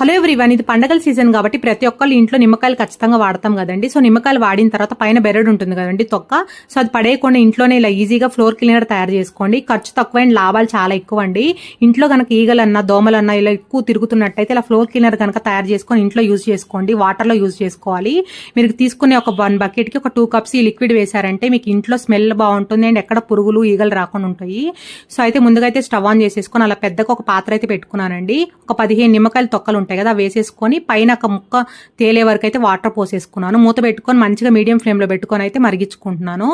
Hello everyone ఇది పండగల season కాబట్టి ప్రతి ఒక్కళ్ళు ఇంట్లో నిమ్మకాయలు ఖచ్చితంగా వాడతాం కదండి. సో నిమ్మకాయలు వాడిన తర్వాత పైన బెరడు ఉంటుంది కదండి తొక్క. సో అది పడేయకుండా ఇంట్లోనే ఇలా ఈజీగా ఫ్లోర్ క్లీనర్ తయారు చేసుకోండి. ఖర్చు తక్కువ అండ్ లాభాలు చాలా ఎక్కువ అండి ఇంట్లో కనుక ఈగలన్నా దోమలన్నా ఇలా ఎక్కువ తిరుగుతున్నట్టయితే ఇలా ఫ్లోర్ క్లీనర్ కనుక తయారు చేసుకొని ఇంట్లో యూజ్ చేసుకోండి. వాటర్లో యూజ్ చేసుకోవాలి. మీరు తీసుకునే ఒక వన్ బకెట్కి ఒక టూ కప్స్ ఈ లిక్విడ్ వేశారంటే మీకు ఇంట్లో స్మెల్ బాగుంటుంది అండ్ ఎక్కడ పురుగులు ఈగలు రాకుండా ఉంటాయి. సో అయితే ముందుగా అయితే స్టవ్ ఆన్ చేసేసుకొని అలా పెద్దగా ఒక పాత్ర అయితే పెట్టుకున్నానండి. ఒక పదిహేను నిమ్మకాయలు తొక్కలు ఉంటాయి కదా వేసేసుకొని పైన ఒక ముక్క తేలే వరకు అయితే వాటర్ పోసేసుకున్నాను. మూత పెట్టుకొని మంచిగా మీడియం ఫ్లేమ్లో పెట్టుకొని అయితే మరిగించుకుంటున్నాను.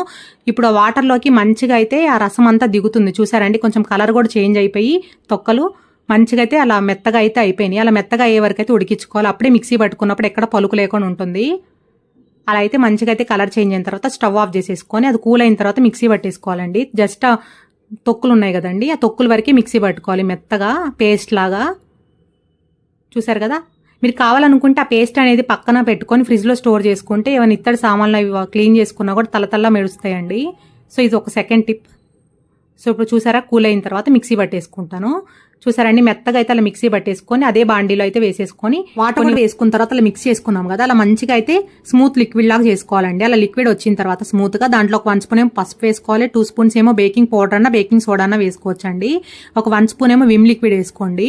ఇప్పుడు ఆ వాటర్లోకి మంచిగా అయితే ఆ రసం అంతా దిగుతుంది. చూసారండి కొంచెం కలర్ కూడా చేంజ్ అయిపోయి తొక్కలు మంచిగా అయితే అలా మెత్తగా అయితే అయిపోయినాయి. అలా మెత్తగా అయ్యే వరకు అయితే ఉడికించుకోవాలి. అప్పుడే మిక్సీ పట్టుకున్నప్పుడు ఎక్కడ పలుకు లేకుండా ఉంటుంది. అలా అయితే మంచిగా అయితే కలర్ చేంజ్ అయిన తర్వాత స్టవ్ ఆఫ్ చేసేసుకొని అది కూల్ అయిన తర్వాత మిక్సీ పట్టేసుకోవాలండి. జస్ట్ తొక్కులు ఉన్నాయి కదండి ఆ తొక్కుల వరకే మిక్సీ పట్టుకోవాలి మెత్తగా పేస్ట్ లాగా. చూసారు కదా? మీరు కావాలనుకుంటే ఆ పేస్ట్ అనేది పక్కన పెట్టుకొని ఫ్రిడ్జ్లో స్టోర్ చేసుకుంటే ఏమైనా ఇత్తడి సామాన్లు అవి క్లీన్ చేసుకున్నా కూడా తలతల్లా మెరుస్తాయండి. సో ఇది ఒక సెకండ్ టిప్ సో ఇప్పుడు చూసారా? కూల్ అయిన తర్వాత మిక్సీ పట్టేసుకుంటాను. చూసారండి? మెత్తగా అయితే అలా మిక్సీ పట్టేసుకొని అదే బాండీలో అయితే వేసేసుకొని వాటర్ కూడా వేసుకున్న తర్వాత అలా మిక్స్ చేసుకున్నాం కదా? అలా మంచిగా అయితే స్మూత్ లిక్విడ్ లాగా చేసుకోవాలండి. అలా లిక్విడ్ వచ్చిన తర్వాత స్మూత్గా దాంట్లో ఒక వన్ స్పూన్ ఏమో పసుపు వేసుకోవాలి. టూ స్పూన్స్ ఏమో బేకింగ్ పౌడర్ అన్న బేకింగ్ సోడా అన్న వేసుకోవచ్చండి. ఒక వన్ స్పూన్ ఏమో విమ్ లిక్విడ్ వేసుకోండి.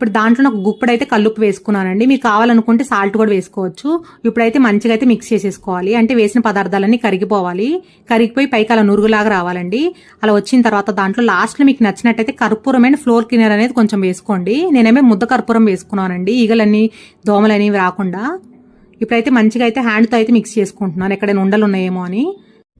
ఇప్పుడు దాంట్లో ఒక గుప్పుడు అయితే కల్లుప్పు వేసుకున్నానండి. మీకు కావాలనుకుంటే సాల్ట్ కూడా వేసుకోవచ్చు. ఇప్పుడైతే మంచిగా అయితే మిక్స్ చేసేసుకోవాలి. అంటే వేసిన పదార్థాలన్నీ కరిగిపోవాలి. కరిగిపోయి పైకి అలా నురుగులాగా రావాలండి. అలా వచ్చిన తర్వాత దాంట్లో లాస్ట్లో మీకు నచ్చినట్టయితే కర్పూరమైన ఫ్లోర్ క్లీనర్ అనేది కొంచెం వేసుకోండి. నేనేమే ముద్ద కర్పూరం వేసుకున్నానండి. ఈగలన్నీ దోమలు అనేవి రాకుండా. ఇప్పుడైతే మంచిగా అయితే హ్యాండ్తో అయితే మిక్స్ చేసుకుంటున్నాను. ఎక్కడైనా ఉండలు ఉన్నాయేమో అని.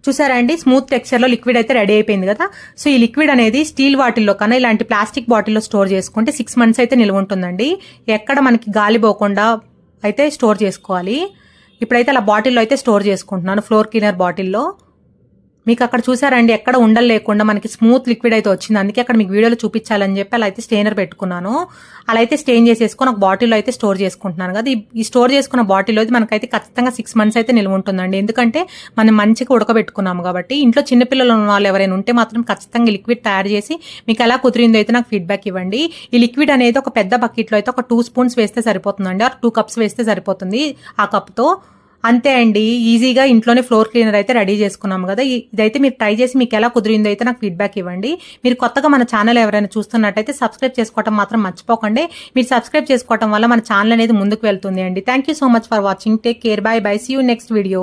చూసారా అండి? స్మూత్ టెక్స్చర్లో లిక్విడ్ అయితే రెడీ అయిపోయింది కదా? సో ఈ లిక్విడ్ అనేది స్టీల్ బాటిల్లో కన్నా ఇలాంటి ప్లాస్టిక్ బాటిల్లో స్టోర్ చేసుకుంటే సిక్స్ మంత్స్ అయితే నిల్వ ఉంటుందండి. ఎక్కడ మనకి గాలి పోకుండా అయితే స్టోర్ చేసుకోవాలి. ఇప్పుడైతే అలా బాటిల్లో అయితే స్టోర్ చేసుకుంటున్నాను ఫ్లోర్ క్లీనర్ బాటిల్లో మీకు అక్కడ చూసారండి ఎక్కడ ఉండలు లేకుండా మనకి స్మూత్ లిక్విడ్ అయితే వచ్చింది. అందుకే అక్కడ మీకు వీడియోలో చూపించాలని చెప్పి అలా అయితే స్టెయినర్ పెట్టుకున్నాను. అలా అయితే స్టెయిన్ చేసేసుకొని ఒక బాటిల్లో అయితే స్టోర్ చేసుకుంటున్నాను కదా. ఈ- స్టోర్ చేసుకున్న బాటిల్లో అయితే మనకైతే ఖచ్చితంగా సిక్స్ మంత్స్ అయితే నిల్వ ఉంటుందండి. ఎందుకంటే మనం మంచిగా ఉడకబెట్టుకున్నాము కాబట్టి ఇంట్లో చిన్నపిల్లలు ఉన్న వాళ్ళు ఎవరైనా ఉంటే మాత్రం ఖచ్చితంగా లిక్విడ్ తయారు చేసి మీకు ఎలా కుదిరిందో అయితే నాకు ఫీడ్బ్యాక్ ఇవ్వండి. ఈ లిక్విడ్ అనేది ఒక పెద్ద బకెట్లో అయితే ఒక టూ స్పూన్స్ వేస్తే సరిపోతుందండి ఆర్ టూ కప్స్ వేస్తే సరిపోతుంది ఆ కప్తో అంతే అండి. ఈజీగా ఇంట్లోనే ఫ్లోర్ క్లీనర్ అయితే రెడీ చేసుకున్నాం కదా. ఇదైతే మీరు ట్రై చేసి మీకు ఎలా కుదిరిందో అయితే నాకు ఫీడ్బ్యాక్ ఇవ్వండి. మీరు కొత్తగా మన ఛానల్ ఎవరైనా చూస్తున్నట్టయితే సబ్స్క్రైబ్ చేసుకోవడం మాత్రం మర్చిపోకండి. మీరు సబ్స్క్రైబ్ చేసుకోవడం వల్ల మన ఛానల్ అనేది ముందుకు వెళ్తుంది అండి. Thank you so much for watching take care bye bye see you next video